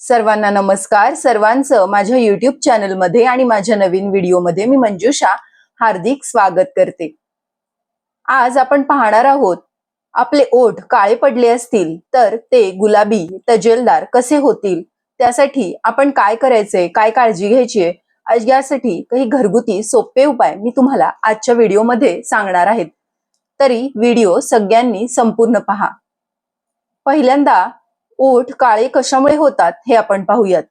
सर्वांना नमस्कार. सर्वांचं माझ्या युट्यूब चॅनलमध्ये आणि माझ्या नवीन व्हिडिओमध्ये मी मंजुषा हार्दिक स्वागत करते. आज आपण पाहणार आहोत आपले ओठ काळे पडले असतील तर ते गुलाबी तजेलदार कसे होतील? त्यासाठी आपण काय करायचंय काय काळजी घ्यायची आहे आज यासाठी काही घरगुती सोपे उपाय मी तुम्हाला आजच्या व्हिडिओमध्ये सांगणार आहेत. तरी व्हिडिओ सगळ्यांनी संपूर्ण पहा. पहिल्यांदा ओठ काळे कशामुळे होतात हे आपण पाहूयात.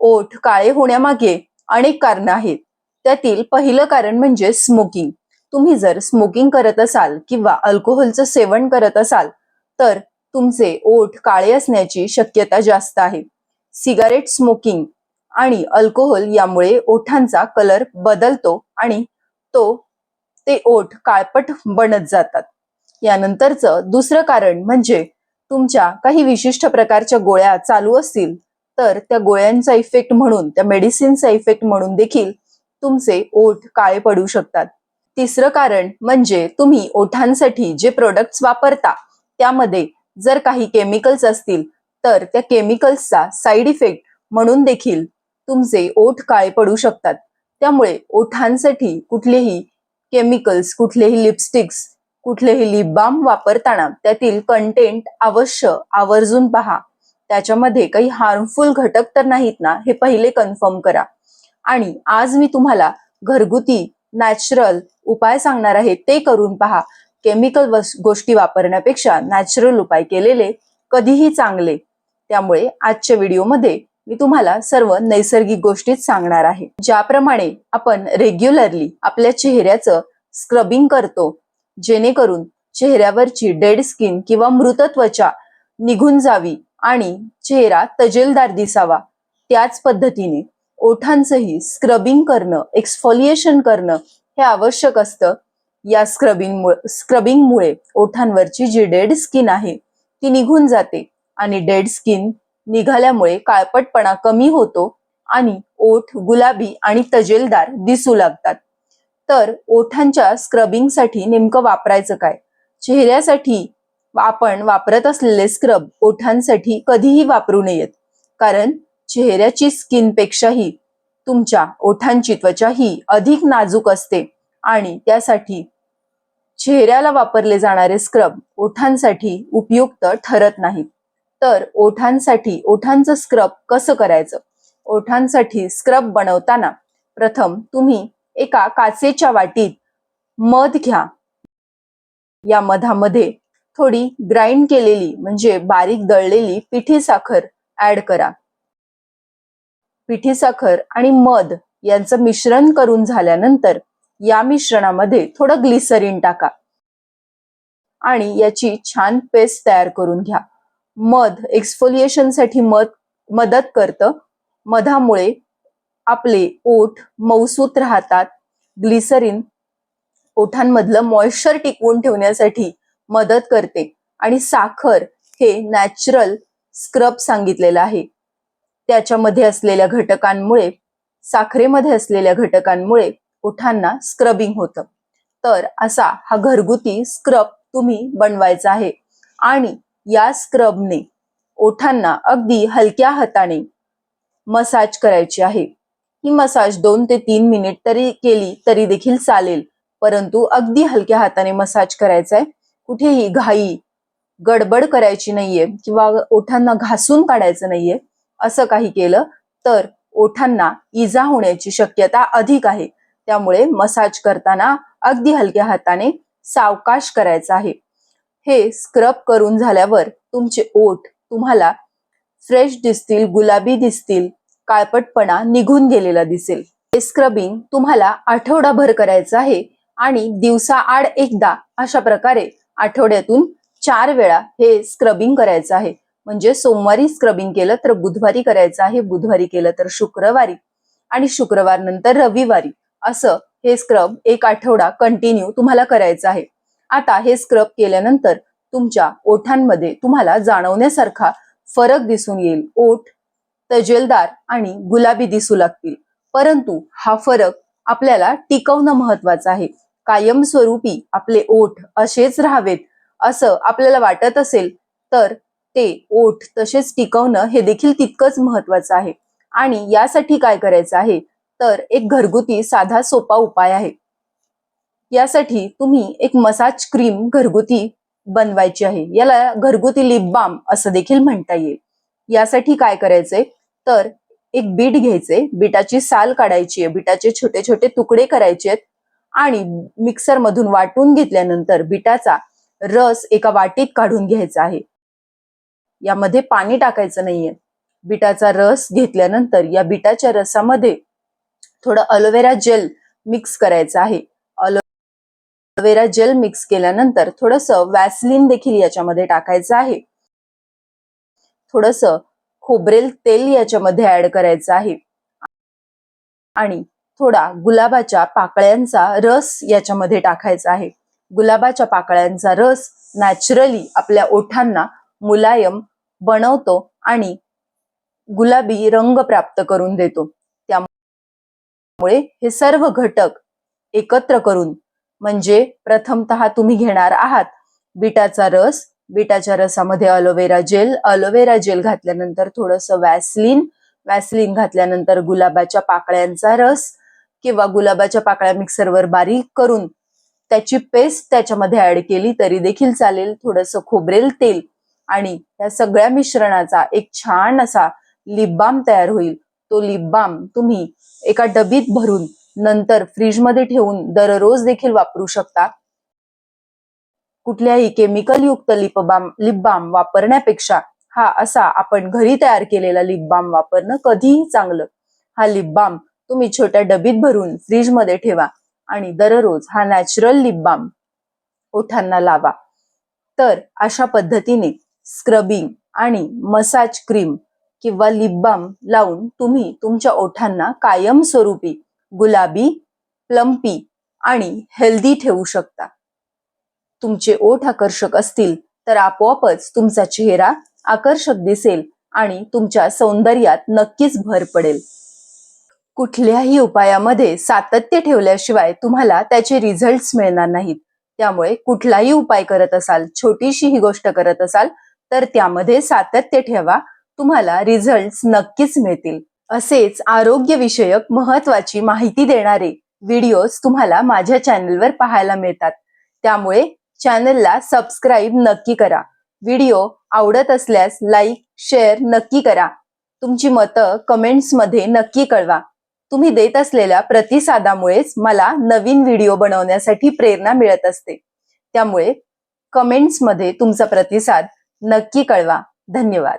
ओठ काळे होण्यामागे अनेक कारण आहेत. त्यातील पहिलं कारण म्हणजे स्मोकिंग तुम्ही जर स्मोकिंग करत असाल किंवा अल्कोहोलचं सेवन करत असाल तर तुमचे ओठ काळे असण्याची शक्यता जास्त आहे. सिगारेट स्मोकिंग आणि अल्कोहोल यामुळे ओठांचा कलर बदलतो आणि तो ते ओठ काळपट बनत जातात. यानंतरचं दुसरं कारण म्हणजे तुमच्या काही विशिष्ट प्रकारच्या गोळ्या चालू असतील तर त्या गोळ्यांचा इफेक्ट म्हणून त्या मेडिसिनचा इफेक्ट म्हणून देखील तुमचे ओठ काळे पडू शकतात. तिसरं कारण म्हणजे तुम्ही ओठांसाठी जे प्रोडक्ट्स वापरता त्यामध्ये जर काही केमिकल्स असतील तर त्या केमिकल्सचा साईड इफेक्ट म्हणून देखील तुमचे ओठ काळे पडू शकतात. त्यामुळे ओठांसाठी कुठलेही केमिकल्स कुठलेही लिपस्टिक्स कुठलेही लिप बाम वापरताना त्यातील कंटेंट अवश्य आवर्जून पहा. त्याच्यामध्ये काही हार्मफुल घटक तर नाहीत ना हे पहिले कन्फर्म करा. आणि आज मी तुम्हाला घरगुती नॅचरल उपाय सांगणार आहे ते करून पहा. केमिकल गोष्टी वापरण्यापेक्षा नॅचरल उपाय केलेले कधीही चांगले. त्यामुळे आजच्या व्हिडिओमध्ये मी तुम्हाला सर्व नैसर्गिक गोष्टीच सांगणार आहे. ज्याप्रमाणे आपण रेग्युलरली आपल्या चेहऱ्याचं स्क्रबिंग करतो जेणेकरून चेहऱ्यावरची डेड स्किन किंवा मृत त्वचा निघून जावी आणि चेहरा तजेलदार दिसावा. त्याच पद्धतीने ओठांचंही स्क्रबिंग करणं एक्सफोलिएशन करणं हे आवश्यक असतं. या स्क्रबिंग स्क्रबिंगमुळे ओठांवरची जी डेड स्किन आहे ती निघून जाते आणि डेड स्किन निघाल्यामुळे काळपटपणा कमी होतो आणि ओठ गुलाबी आणि तजेलदार दिसू लागतात. तर ओठांच्या स्क्रबिंगसाठी नेमकं वापरायचं काय? चेहऱ्यासाठी आपण वापरत असलेले स्क्रब ओठांसाठी कधीही वापरू नयेत. कारण चेहऱ्याची स्किनपेक्षाही तुमच्या ओठांची त्वचा ही अधिक नाजूक असते आणि त्यासाठी चेहऱ्याला वापरले जाणारे स्क्रब ओठांसाठी उपयुक्त ठरत नाहीत तर ओठांसाठी ओठांचं स्क्रब कसं करायचं? ओठांसाठी स्क्रब बनवताना प्रथम तुम्ही एका काचेच्या वाटीत मध घ्या. या मधामध्ये थोडी ग्राइंड केलेली म्हणजे बारीक दळलेली पिठी साखर ऍड करा. पिठी साखर आणि मध यांचं मिश्रण करून झाल्यानंतर या मिश्रणामध्ये थोडं ग्लिसरीन टाका. आणि याची छान पेस्ट तयार करून घ्या. मध एक्सफोलिएशनसाठी मध मदत करतं. मधामुळे आपले ओठ मौसूत राहतात. ग्लिसरीन ओठांमधलं मॉइश्चर टिकवून ठेवण्यासाठी मदत करते. आणि साखर हे नॅचरल स्क्रब सांगितलेलं आहे. त्याच्यामध्ये असलेल्या घटकांमुळे साखरेमध्ये असलेल्या घटकांमुळे ओठांना स्क्रबिंग होतं. तर असा हा घरगुती स्क्रब तुम्ही बनवायचा आहे. आणि या स्क्रबने ओठांना अगदी हलक्या हाताने मसाज करायची आहे. ही मसाज दोन ते तीन मिनिट तरी केली तरी देखील चालेल. परंतु अगदी हलक्या हाताने मसाज करायचा आहे कुठेही घाई गडबड करायची नाहीये किंवा ओठांना घासून काढायचं नाहीये असं काही केलं तर ओठांना इजा होण्याची शक्यता अधिक आहे. त्यामुळे मसाज करताना अगदी हलक्या हाताने सावकाश करायचा आहे. हे स्क्रब करून झाल्यावर तुमचे ओठ तुम्हाला फ्रेश दिसतील गुलाबी दिसतील काळपटपणा निघून गेलेला दिसेल. हे स्क्रबिंग तुम्हाला आठवडाभर करायचं आहे आणि दिवसा आड एकदा अशा प्रकारे आठवड्यातून चार वेळा हे स्क्रबिंग करायचं आहे. म्हणजे सोमवारी स्क्रबिंग केलं तर बुधवारी करायचं आहे बुधवारी केलं तर शुक्रवारी आणि शुक्रवार नंतर रविवारी. असं हे स्क्रब एक आठवडा कंटिन्यू तुम्हाला करायचं आहे. आता हे स्क्रब केल्यानंतर तुमच्या ओठांमध्ये तुम्हाला जाणवण्यासारखा फरक दिसून येईल. ओठ तजेलदार आणि गुलाबी दिसू लागतील. परंतु हा फरक आपल्याला टिकवणं महत्वाचं आहे. कायमस्वरूपी आपले ओठ असेच राहावेत असं आपल्याला वाटत असेल तर ते ओठ तसेच टिकवणं हे देखील तितकंच महत्वाचं आहे. आणि यासाठी काय करायचं आहे? तर एक घरगुती साधा सोपा उपाय आहे. यासाठी तुम्ही एक मसाज क्रीम घरगुती बनवायची आहे. याला घरगुती लिप बाम असं देखील म्हणता येईल. यासाठी काय करायचंय? तर एक बीट घ्यायचे बीटाची साल काढायची आहे. बीटाचे छोटे छोटे तुकडे करायचे आहेत. आणि मिक्सर मधून वाटून घेतल्यानंतर बिटाचा रस एका वाटीत काढून घ्यायचा आहे. यामध्ये पाणी टाकायचं नाहीये. बिटाचा रस घेतल्यानंतर या बिटाच्या रसामध्ये थोडं अलोवेरा जेल मिक्स करायचं आहे. अलोवेरा जेल मिक्स केल्यानंतर थोडस वॅसलिन देखील याच्यामध्ये टाकायचं आहे. थोडस खोबरेल तेल याच्यामध्ये ऍड करायचं आहे. आणि थोडा गुलाबाच्या पाकळ्यांचा रस याच्यामध्ये टाकायचा आहे. गुलाबाच्या पाकळ्यांचा रस नॅचरली आपल्या ओठांना मुलायम बनवतो आणि गुलाबी रंग प्राप्त करून देतो. त्यामुळे हे सर्व घटक एकत्र करून म्हणजे प्रथमतः तुम्ही घेणार आहात बिटाचा रस बिटाच्या रसामध्ये aloe vera gel aloe vera gel घातल्यानंतर थोडस वॅसलिन वॅसलिन घातल्यानंतर गुलाबाच्या पाकळ्यांचा रस किंवा गुलाबाच्या पाकळ्या मिक्सरवर बारीक करून त्याची पेस्ट त्याच्यामध्ये ऍड केली तरी देखील चालेल. थोडस खोबरेल तेल आणि या सगळ्या मिश्रणाचा एक छान असा लिप बाम तयार होईल. तो लिप बाम तुम्ही एका डबीत भरून नंतर फ्रीजमध्ये ठेवून दररोज देखील वापरू शकता. कुठल्याही केमिकल युक्त लिप बाम लिप बाम वापरण्यापेक्षा हा असा आपण घरी तयार केलेला लिप बाम वापरणं कधीही चांगलं. हा लिप बाम तुम्ही छोट्या डबीत भरून फ्रीजमध्ये ठेवा आणि दररोज हा नॅचरल लिप बाम ओठांना लावा. तर अशा पद्धतीने स्क्रबिंग आणि मसाज क्रीम किंवा लिप बाम लावून तुम्ही तुमच्या ओठांना कायमस्वरूपी गुलाबी प्लम्पी आणि हेल्दी ठेवू शकता. तुमचे ओठ आकर्षक असतील तर आपोआपच तुमचा चेहरा आकर्षक दिसेल आणि तुमच्या सौंदर्यात नक्कीच भर पडेल. कुठल्याही उपायामध्ये सातत्य ठेवल्याशिवाय तुम्हाला त्याचे रिझल्ट मिळणार नाहीत. त्यामुळे कुठलाही उपाय करत असाल छोटीशी ही गोष्ट करत असाल तर त्यामध्ये सातत्य ठेवा. तुम्हाला रिझल्ट नक्कीच मिळतील. असेच आरोग्यविषयक महत्वाची माहिती देणारे व्हिडिओज तुम्हाला माझ्या चॅनलवर पाहायला मिळतात. त्यामुळे चॅनलला सबस्क्राईब नक्की करा. व्हिडिओ आवडत असल्यास लाईक शेअर नक्की करा. तुमची मतं कमेंट्समध्ये नक्की कळवा. तुम्ही देत असलेल्या प्रतिसादामुळेच मला नवीन व्हिडिओ बनवण्यासाठी प्रेरणा मिळत असते. त्यामुळे कमेंट्समध्ये तुमचा प्रतिसाद नक्की कळवा. धन्यवाद.